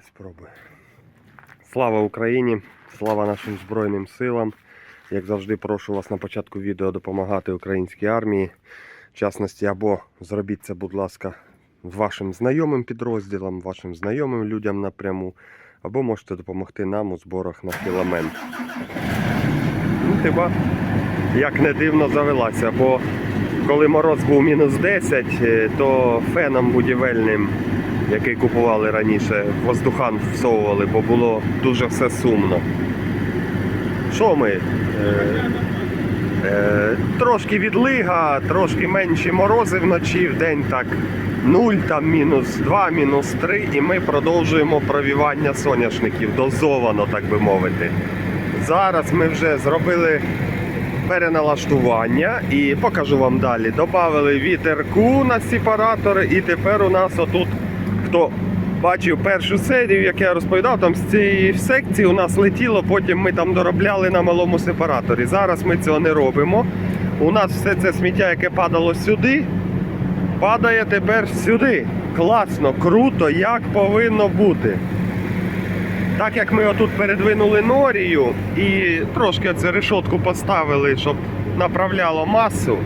Давай спробуй. Слава Україні! Слава нашим Збройним силам. Як завжди, прошу вас на початку відео допомагати українській армії. В частності, або зробіть це, будь ласка, вашим знайомим підрозділам, вашим знайомим людям напряму, або можете допомогти нам у зборах на філамент. Ну, хіба, як не дивно, завелася, бо коли мороз був мінус 10, е, то феном будівельним, який купували раніше, воздухан всовували, бо було дуже все сумно. Що ми? Е, е, трошки відлига, трошки менші морози вночі, в день так 0, там мінус 2, мінус 3, і ми продовжуємо провівання соняшників дозовано, так би мовити. Зараз ми вже зробили переналаштування і покажу вам далі. Добавили вітерку на сепаратори, і тепер у нас отут, хто бачив першу серію, як я розповідав, там з цієї секції у нас летіло, потім ми там доробляли на малому сепараторі. Зараз ми цього не робимо. У нас все це сміття, яке падало сюди, падає тепер сюди. Класно, круто, як повинно бути. Так як ми отут передвинули норію і трошки це решетку поставили, щоб направляло масу,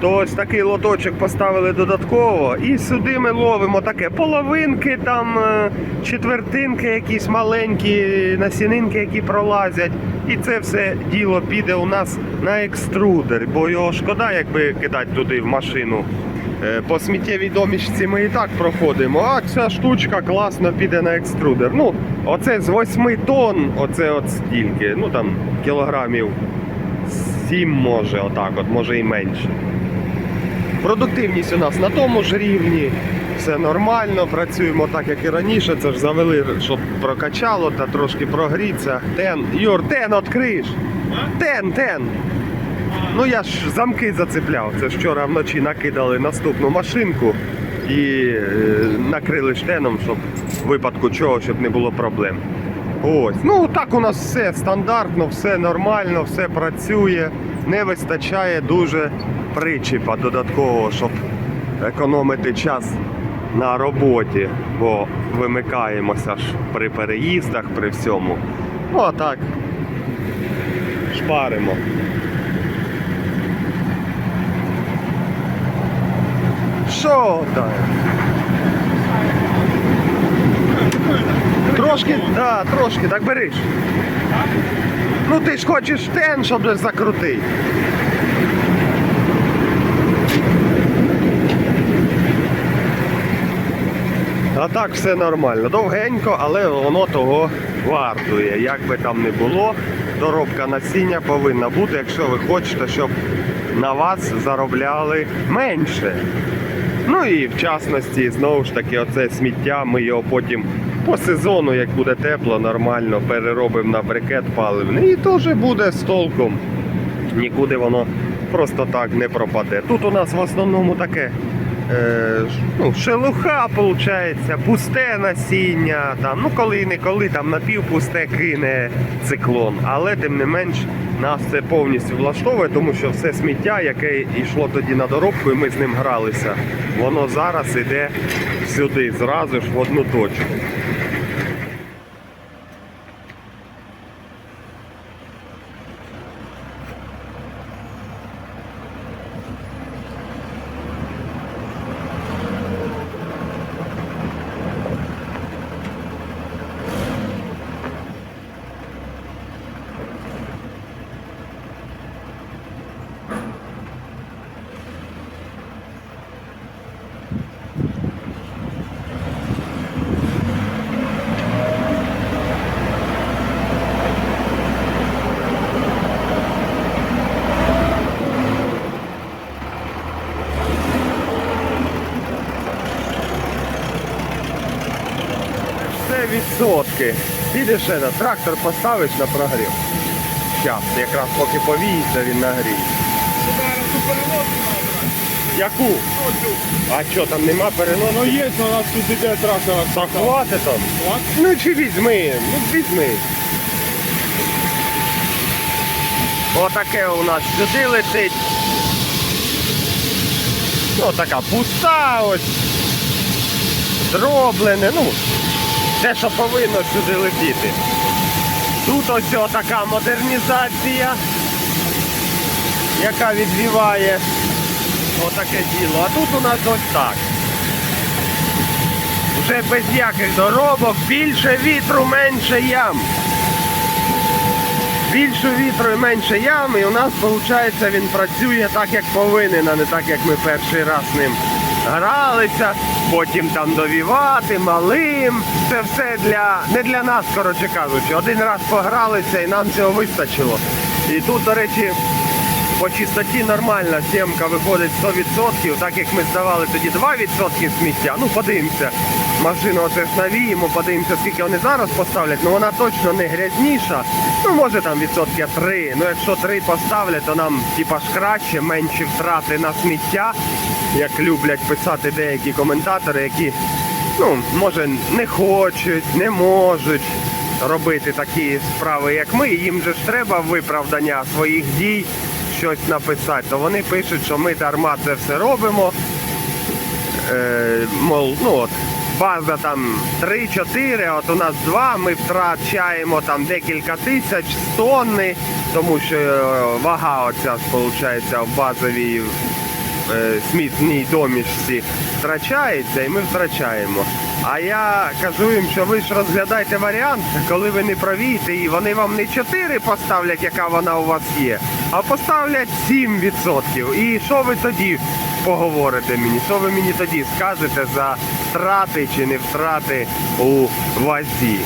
то ось такий лоточок поставили додатково. І сюди ми ловимо таке половинки, там е, четвертинки, якісь маленькі насінинки, які пролазять. І це все діло піде у нас на екструдер, бо його шкода, якби кидати туди в машину. Е, По сміттєвій домішці ми і так проходимо, а ця штучка класно піде на екструдер. Ну, оце з 8 тонн, оце от стільки, ну там кілограмів 7 може, отак, от, може і менше. Продуктивність у нас на тому ж рівні, все нормально, працюємо так, як і раніше. Це ж завели, щоб прокачало та трошки прогріться. Тен, Юр, тен відкриєш. Тен, тен. Ну я ж замки зацепляв. Це ж вчора вночі накидали наступну машинку і е, накрили штеном, щоб в випадку чого, щоб не було проблем. Ось. Ну так у нас все стандартно, все нормально, все працює. Не вистачає дуже причіпа додаткового, щоб економити час на роботі, бо вимикаємося ж при переїздах, при всьому. Ну а так, шпаримо. Що так? Трошки, да, трошки, так бериш. Ну ти ж хочеш тен, щоб закрутити. А так все нормально. Довгенько, але воно того вартує. Як би там не було, доробка насіння повинна бути, якщо ви хочете, щоб на вас заробляли менше. Ну і в частності, знову ж таки, оце сміття, ми його потім по сезону, як буде тепло, нормально переробимо на брикет паливний. І теж буде з толком. Нікуди воно просто так не пропаде. Тут у нас в основному таке ну, шелуха, виходить, пусте насіння, там, ну коли не коли там напівпусте кине циклон. Але тим не менш нас це повністю влаштовує, тому що все сміття, яке йшло тоді на доробку, і ми з ним гралися, воно зараз іде сюди, зразу ж в одну точку. Це відсотки. Підеш на трактор поставиш на прогрів. Зараз, якраз поки повіється, він нагріє. Яку? А що, там нема переносу? Ну є, у нас тут іде трактор. Та хватить там. Ну чи візьми, ну візьми. Отаке у нас сюди летить. Ну така пуста ось. Зроблене, ну. Те, що повинно сюди летіти. Тут ось така модернізація, яка відвіває отаке діло. А тут у нас ось так. Вже без яких доробок, більше вітру, менше ям. Більше вітру і менше ям, і у нас виходить він працює так, як повинен, а не так, як ми перший раз ним гралися, потім там довівати, малим. Це все для не для нас, коротше кажучи. Один раз погралися і нам цього вистачило. І тут, до речі, по чистоті нормальна сімка виходить 100%, так як ми здавали тоді 2% сміття. Ну, подивимося. Машину оце ж навіємо, подивимося, скільки вони зараз поставлять. Ну вона точно не грязніша. Ну, може там відсотки 3. Ну якщо 3 поставлять, то нам типа ж краще, менші втрати на сміття, як люблять писати деякі коментатори, які ну, може не хочуть, не можуть робити такі справи, як ми. Їм же ж треба виправдання своїх дій, щось написати. То вони пишуть, що ми дарма це все робимо. Е, мол, ну от, база там 3-4, от у нас 2, ми втрачаємо там декілька тисяч тонни, тому що е, вага оця виходить в базовій е, смітній домішці втрачається і ми втрачаємо. А я кажу їм, що ви ж розглядайте варіант, коли ви не правіте, і вони вам не 4 поставлять, яка вона у вас є, а поставлять 7%. І що ви тоді поговорите мені? Що ви мені тоді скажете за втрати чи не втрати у вазі?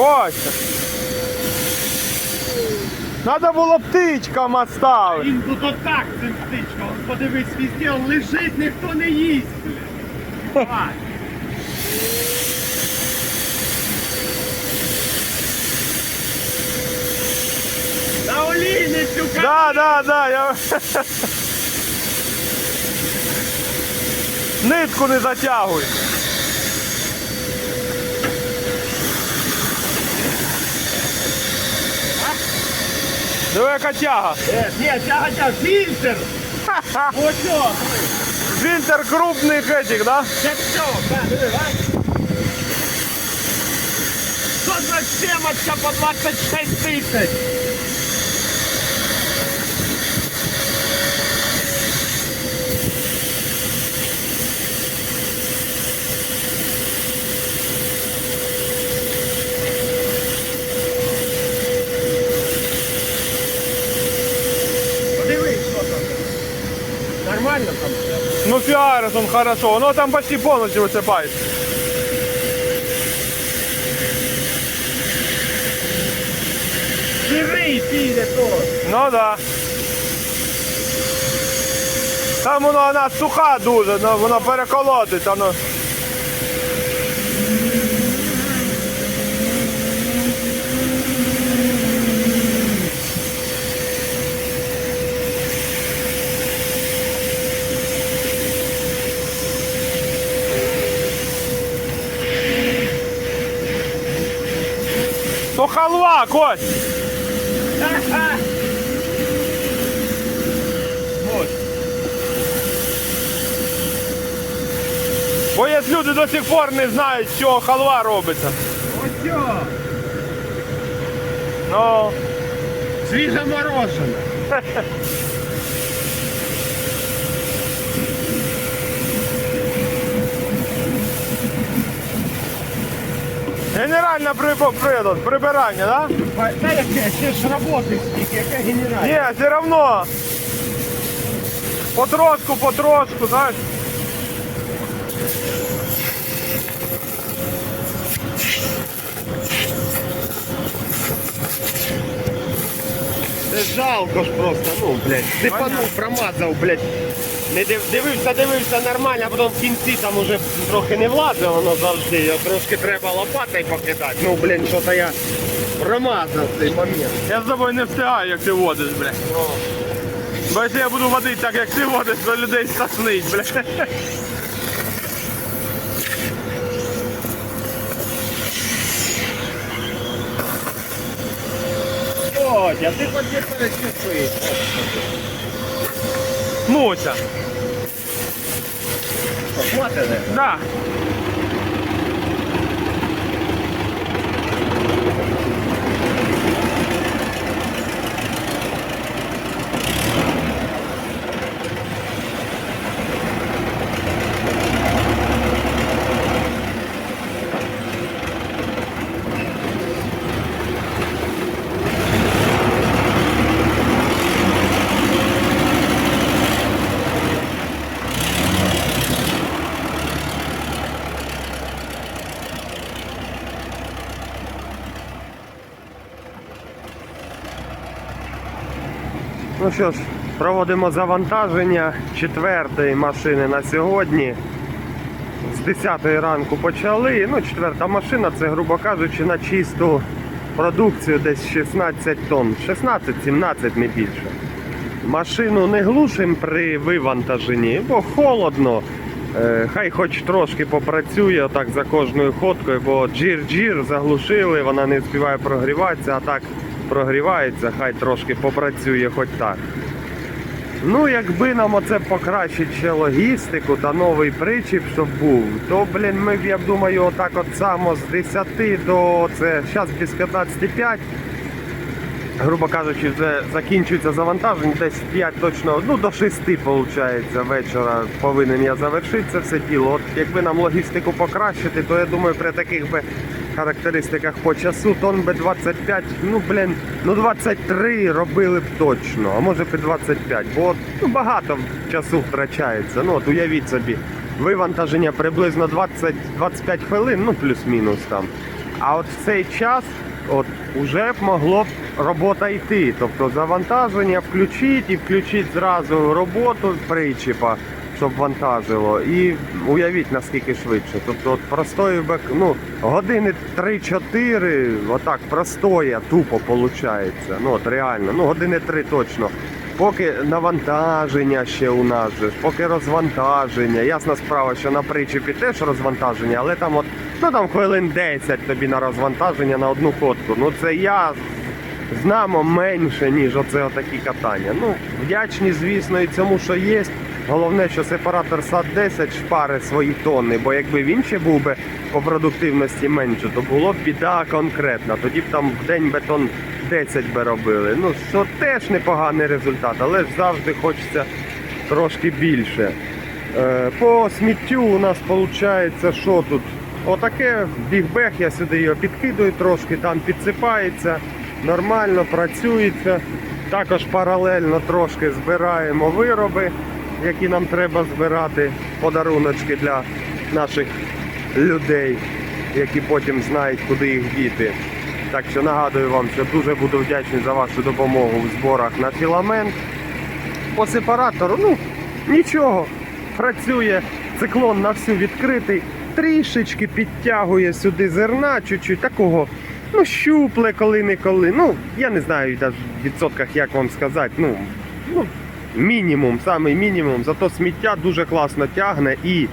Костя. Надо було птичкам оставити. Він тут отак цим птичком. Подивись, везде лежить, ніхто не їсть. блядь. На олійницю, Да, да, да, я... Нитку не затягуй. Диви, яка тяга. Е, Ні, тяга, тяга, фільтр. Ось. Фільтр крупний этих, да? Це все, да, диви, а? 127 по 26 тисяч. Нормально там? Ну фиарис он хорошо. Оно там почти полностью высыпает. Сирий піде то. Ну да. Там воно вона суха дуже, ну, воно переколотиться. Ну. Халва, Кость! Вот. Бо є люди до сих пор не знають, що халва робиться. Ось. Ну, Свіжа морожене. Генеральна прилад, прибирання, да? Та яке, ще ж роботи яке генеральне. Ні, все одно. Потрошку, потрошку, знаєш. Це жалко ж просто, ну, блядь. Дипанув, промазав, блядь. Не див, дивився, дивився нормально, а потім в кінці там уже трохи не влазить, воно завжди, трошки треба лопатою покидати. Ну, блін, що-то я промазав цей момент. Я з тобою не встигаю, як ти водиш, бля. Бо якщо я буду водити так, як ти водиш, то людей стошнить, бля. Ой, а ти хоч не. Муся. Так. Да. Ну що ж, проводимо завантаження четвертої машини на сьогодні. З 10 ранку почали. Ну, четверта машина, це, грубо кажучи, на чисту продукцію десь 16 тонн. 16-17 не більше. Машину не глушимо при вивантаженні, бо холодно. Е, Хай хоч трошки попрацює так за кожною ходкою, бо джір-джір заглушили, вона не встигає прогріватися, а так прогрівається, хай трошки попрацює хоч так. Ну, якби нам оце покращить ще логістику та новий причіп, щоб був, то, блін, ми б, я думаю, отак от само з 10 до це зараз без 15,5 грубо кажучи, вже закінчується завантаження, десь 5 точно, ну до 6 виходить, вечора повинен я завершити це все діло. От якби нам логістику покращити, то я думаю, при таких би характеристиках по часу тон би 25, ну блін, ну 23 робили б точно, а може б і 25, бо ну, багато часу втрачається. Ну от уявіть собі, вивантаження приблизно 20-25 хвилин, ну плюс-мінус там. А от в цей час от уже б могло б робота йти. Тобто завантаження включити і включити зразу роботу причіпа, щоб вантажило. І уявіть наскільки швидше. Тобто от простої бек, ну, години 3-4, отак простоя тупо виходить. Ну от реально, ну години 3 точно. Поки навантаження ще у нас же, поки розвантаження. Ясна справа, що на причепі теж розвантаження, але там от, ну там хвилин 10 тобі на розвантаження на одну ходку. Ну це я знамо менше, ніж оце отакі катання. Ну, вдячні, звісно, і цьому, що є. Головне, що сепаратор САД 10 шпари свої тонни, бо якби він ще був би по продуктивності менше, то було б біда конкретна. Тоді б там в день бетон 10 би робили. Ну, що теж непоганий результат, але ж завжди хочеться трошки більше. Е, По сміттю у нас виходить, що тут? Отаке бігбег, я сюди його підкидую трошки, там підсипається, нормально працюється. Також паралельно трошки збираємо вироби, які нам треба збирати, подаруночки для наших людей, які потім знають, куди їх діти. Так що нагадую вам, що дуже буду вдячний за вашу допомогу в зборах на філамент. По сепаратору, ну нічого, працює циклон на всю відкритий, трішечки підтягує сюди зерна, чуть-чуть такого. Ну, щупле коли-неколи. Ну, я не знаю навіть в відсотках, як вам сказати. Ну, ну, мінімум, самий мінімум. Зато сміття дуже класно тягне і.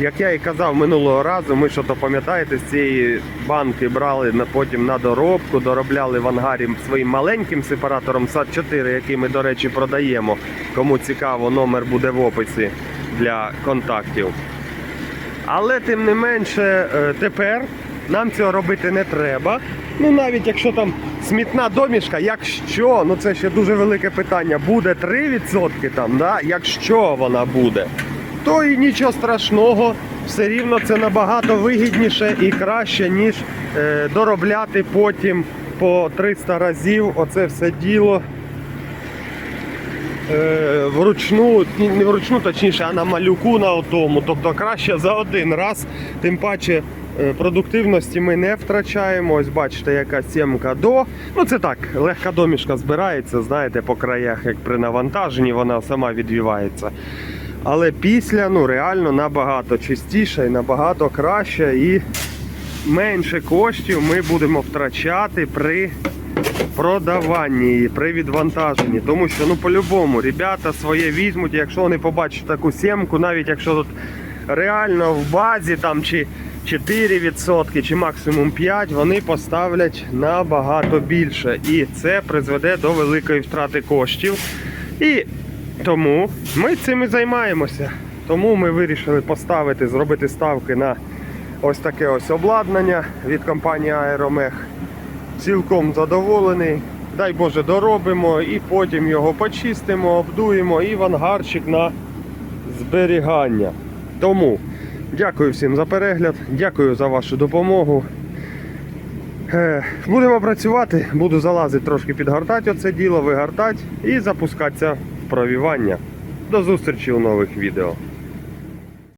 Як я і казав минулого разу, ми що то пам'ятаєте, з цієї банки брали на потім на доробку, доробляли в ангарі своїм маленьким сепаратором САД-4, який ми, до речі, продаємо. Кому цікаво, номер буде в описі для контактів. Але тим не менше, е, тепер нам цього робити не треба. Ну навіть якщо там смітна домішка, якщо, ну це ще дуже велике питання, буде 3% там, да? якщо вона буде, то і нічого страшного, все рівно це набагато вигідніше і краще, ніж е, доробляти потім по 300 разів оце все діло е, вручну, не вручну, точніше, а на малюку на отому. Тобто краще за один раз, тим паче Продуктивності ми не втрачаємо. Ось бачите, яка сімка до. Ну це так, легка домішка збирається, знаєте, по краях, як при навантаженні, вона сама відвівається. Але після ну реально набагато чистіше і набагато краще і менше коштів ми будемо втрачати при продаванні при відвантаженні. Тому що ну по-любому ребята своє візьмуть, якщо вони побачать таку сімку, навіть якщо тут реально в базі там чи 4% чи максимум 5%, вони поставлять набагато більше. І це призведе до великої втрати коштів. І тому ми цим і займаємося. Тому ми вирішили поставити, зробити ставки на ось таке ось обладнання від компанії Aeromech. Цілком задоволений. Дай Боже, доробимо і потім його почистимо, обдуємо і в ангарчик на зберігання. Тому дякую всім за перегляд, дякую за вашу допомогу. Е, Будемо працювати, буду залазити трошки підгортати оце діло, вигортати і запускатися в провівання. До зустрічі у нових відео.